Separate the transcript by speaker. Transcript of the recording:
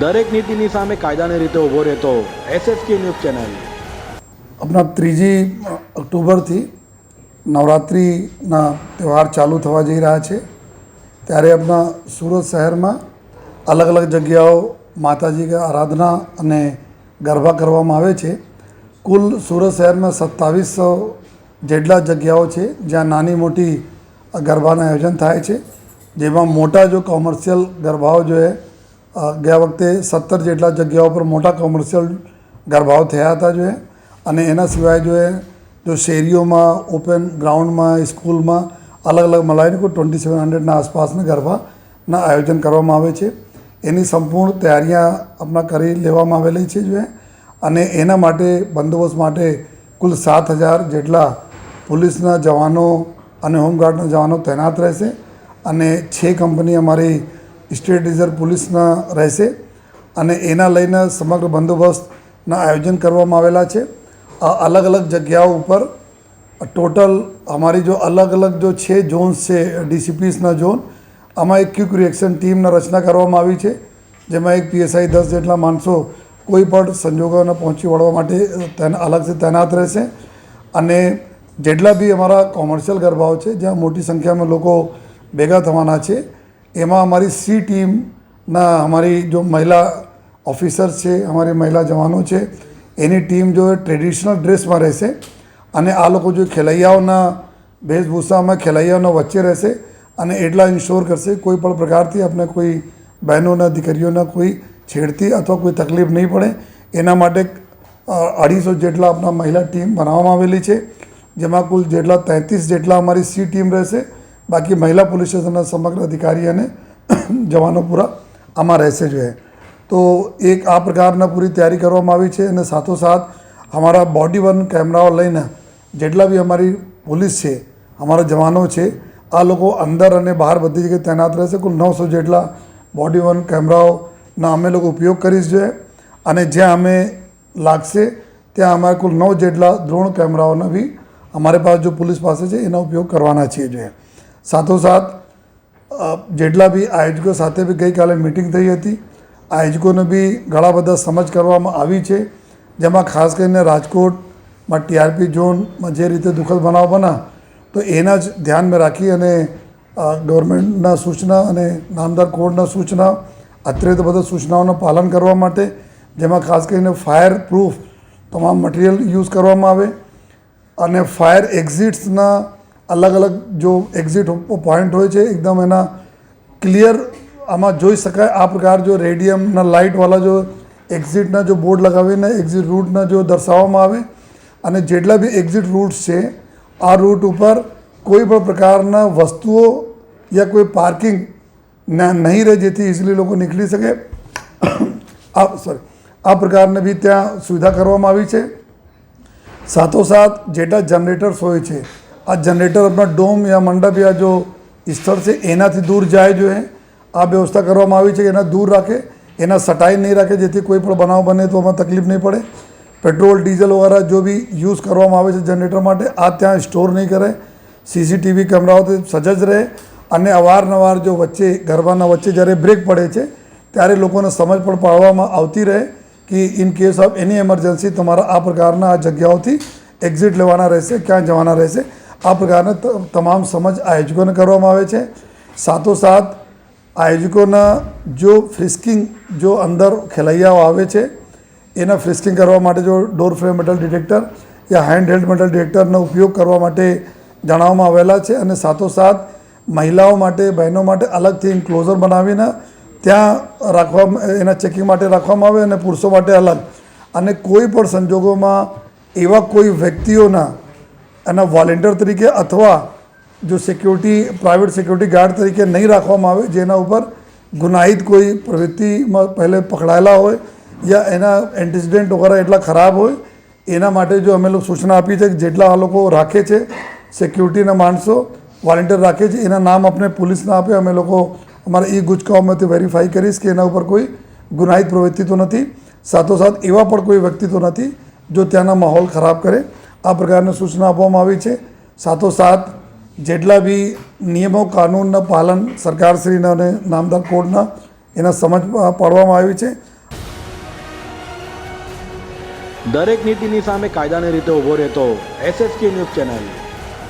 Speaker 1: દરેક નીતિની સામે કાયદાની રીતે ઊભો રહેતો એસએસકે ન્યૂઝ ચેનલ.
Speaker 2: આપણા ત્રીજી ઓક્ટોબરથી નવરાત્રિના તહેવાર ચાલુ થવા જઈ રહ્યા છે. ત્યારે આપણા સુરત શહેરમાં અલગ અલગ જગ્યાઓ માતાજી આરાધના અને ગરબા કરવામાં આવે છે. કુલ સુરત શહેરમાં સત્તાવીસો જેટલા જગ્યાઓ છે જ્યાં નાની મોટી ગરબાનું આયોજન થાય છે. જેમાં મોટા જો કોમર્શિયલ ગરબાઓ જો છે અ, ગયા વખતે સત્તર જેટલા જગ્યાઓ પર મોટા કોમર્શિયલ ગરબાઓ થયા હતા જોઈએ અને એના સિવાય જોઈએ જો શેરીઓમાં ઓપન ગ્રાઉન્ડમાં સ્કૂલમાં અલગ અલગ મલાઈને કોઈ ટ્વેન્ટી સેવન હંડ્રેડના આસપાસના ગરબાના આયોજન કરવામાં આવે છે. એની સંપૂર્ણ તૈયારીਆਂ આપણા કરી લેવામાં આવેલી છે જોઈએ અને એના માટે, બંદોબસ્ત માટે કુલ સાત હજાર જેટલા પોલીસના જવાનો અને હોમગાર્ડના જવાનો તૈનાત રહેશે. અને છ કંપની અમારી સ્ટેટ રિઝર્વ પોલીસના રહેશે અને એના લઈને સમગ્ર બંદોબસ્તના આયોજન કરવામાં આવેલા છે. અલગ અલગ જગ્યાઓ ઉપર ટોટલ અમારી જો અલગ અલગ જો છે ઝોન્સ છે, ડીસીપીસના ઝોન, આમાં એક ક્વિક રિએક્શન ટીમની રચના કરવામાં આવી છે, જેમાં એક પીએસઆઈ દસ જેટલા માણસો કોઈ પણ સંજોગોને પહોંચી વળવા માટે તેના અલગથી તૈનાત રહેશે. અને જેટલા બી અમારા કોમર્શિયલ ગરબાઓ છે, જ્યાં મોટી સંખ્યામાં લોકો ભેગા થવાના છે એમાં અમારી સી ટીમના અમારી જો મહિલા ઓફિસર્સ છે, અમારી મહિલા જવાનો છે, એની ટીમ જો ટ્રેડિશનલ ડ્રેસમાં રહેશે અને આ લોકો જો ખેલૈયાઓના વેશભૂષામાં ખેલૈયાઓના વચ્ચે રહેશે અને એટલા ઇન્શ્યોર કરશે, કોઈ પણ પ્રકારથી આપણે કોઈ બહેનોના, દીકરીઓના કોઈ છેડતી અથવા કોઈ તકલીફ નહીં પડે. એના માટે અઢીસો જેટલા આપણા મહિલા ટીમ બનાવવામાં આવેલી છે, જેમાં કુલ જેટલા તેત્રીસ જેટલા અમારી સી ટીમ રહેશે બાકી મહિલા પોલીસ સ્ટેશનના સમગ્ર અધિકારી અને જવાનો પૂરા આમાં રહેશે જોઈએ તો એક આ પ્રકારના પૂરી તૈયારી કરવામાં આવી છે અને સાથોસાથ અમારા બોડી વન કેમેરાઓ લઈને જેટલા બી અમારી પોલીસ છે, અમારા જવાનો છે, આ લોકો અંદર અને બહાર બધી જગ્યાએ તૈનાત રહેશે. કુલ નવસો જેટલા બોડી વન કેમેરાઓના અમે લોકો ઉપયોગ કરીશ જોઈએ અને જ્યાં અમે લાગશે ત્યાં અમારે કુલ નવ જેટલા દ્રોણ કેમેરાઓના બી અમારી પાસે, જો પોલીસ પાસે છે, એનો ઉપયોગ કરવાના છીએ જોઈએ સાથોસાથ જેટલા બી આયોજકો સાથે બી ગઈકાલે મિટિંગ થઈ હતી, આયોજકોને બી ઘણા બધા સમજ કરવામાં આવી છે, જેમાં ખાસ કરીને રાજકોટમાં ટીઆરપી ઝોનમાં જે રીતે દુઃખદ બનાવ બના તો એના જ ધ્યાનમાં રાખી અને ગવર્મેન્ટના સૂચના અને નામદાર કોર્ટના સૂચના અત્યારે તો બધા સૂચનાઓનું પાલન કરવા માટે, જેમાં ખાસ કરીને ફાયર પ્રૂફ તમામ મટીરિયલ યુઝ કરવામાં આવે, અને ફાયર એક્ઝિટ્સના અલગ અલગ જો એક્ઝિટ પોઈન્ટ હોય છે, એકદમ એના ક્લિયર આમાં જોઈ શકાય. આ પ્રકાર જો રેડિયમના લાઇટવાળા જો એક્ઝિટના જો બોર્ડ લગાવીને એક્ઝિટ રૂટના જો દર્શાવવામાં આવે અને જેટલા બી એક્ઝિટ રૂટ્સ છે, આ રૂટ ઉપર કોઈ પણ પ્રકારના વસ્તુઓ યા કોઈ પાર્કિંગ નહીં રહે જેથી ઇઝીલી લોકો નીકળી શકે. આ સોરી આ પ્રકારની બી ત્યાં સુવિધા કરવામાં આવી છે. સાથોસાથ જેટલા જનરેટર્સ હોય છે આ જનરેટર આપણા ડોમ યા મંડપ યા જો સ્થળ છે, એનાથી દૂર જાય જોઈએ આ વ્યવસ્થા કરવામાં આવી છે કે એના દૂર રાખે, એના સટાઈ નહીં રાખે, જેથી કોઈ પણ બનાવ બને તો આમાં તકલીફ નહીં પડે. પેટ્રોલ, ડીઝલ વગેરે જો બી યુઝ કરવામાં આવે છે જનરેટર માટે, આ ત્યાં સ્ટોર નહીં કરે. સીસીટીવી કેમેરાઓથી સજજ રહે અને અવારનવાર જો વચ્ચે ગરબાના વચ્ચે જ્યારે બ્રેક પડે છે, ત્યારે લોકોને સમજ પણ પાડવામાં આવતી રહે કે in case of any emergency તમારા આ પ્રકારના આ જગ્યાઓથી એક્ઝિટ લેવાના રહેશે, ક્યાં જવાના રહેશે. આ પ્રકારના તમામ સમજ આયોજકોને કરવામાં આવે છે. સાથોસાથ, આયોજકોના જો ફ્રિસ્કિંગ જો અંદર ખેલૈયાઓ આવે છે, એના ફ્રિસ્કિંગ કરવા માટે જો ડોર ફ્રેમ મેટલ ડિટેક્ટર યા હેન્ડ હેલ્ડ મેટલ ડિટેક્ટરનો ઉપયોગ કરવા માટે જણાવવામાં આવેલા છે અને સાથોસાથ, મહિલાઓ માટે, બહેનો માટે અલગથી ઇન્ક્લોઝર બનાવીને ત્યાં રાખવા, એના ચેકિંગ માટે રાખવામાં આવે અને પુરુષો માટે અલગ. અને કોઈ પણ સંજોગોમાં એવા કોઈ વ્યક્તિઓના એના વોલેન્ટિયર તરીકે અથવા જો સિક્યુરિટી, પ્રાઇવેટ સિક્યુરિટી ગાર્ડ તરીકે નહીં રાખવામાં આવે, જેના ઉપર ગુનાહિત કોઈ પ્રવૃત્તિમાં પહેલે પકડાયેલા હોય યા એના એન્ટિસિડન્ટ વગેરે એટલા ખરાબ હોય, એના માટે જો અમે લોકો સૂચના આપી છે કે જેટલા આ લોકો રાખે છે, સિક્યુરિટીના માણસો વોલેન્ટિયર રાખે છે, એના નામ આપણે પોલીસને આપે, અમે લોકો અમારા એ ગુજકાઓમાંથી વેરીફાઈ કરીશ કે એના ઉપર કોઈ ગુનાહિત પ્રવૃત્તિ તો નથી. સાથોસાથ એવા પણ કોઈ વ્યક્તિ તો નથી, જો ત્યાંના માહોલ ખરાબ કરે. આ પ્રકારની સૂચના આપવામાં આવી છે. સાથોસાથ, જેટલા બી નિયમો, કાનૂનના પાલન સરકારશ્રીના અને નામદાર કોર્ટના એના સમજ પાડવામાં આવી છે.
Speaker 1: દરેક નીતિની સામે કાયદાની રીતે ઊભો રહેતો એસએસકે ન્યૂઝ ચેનલ.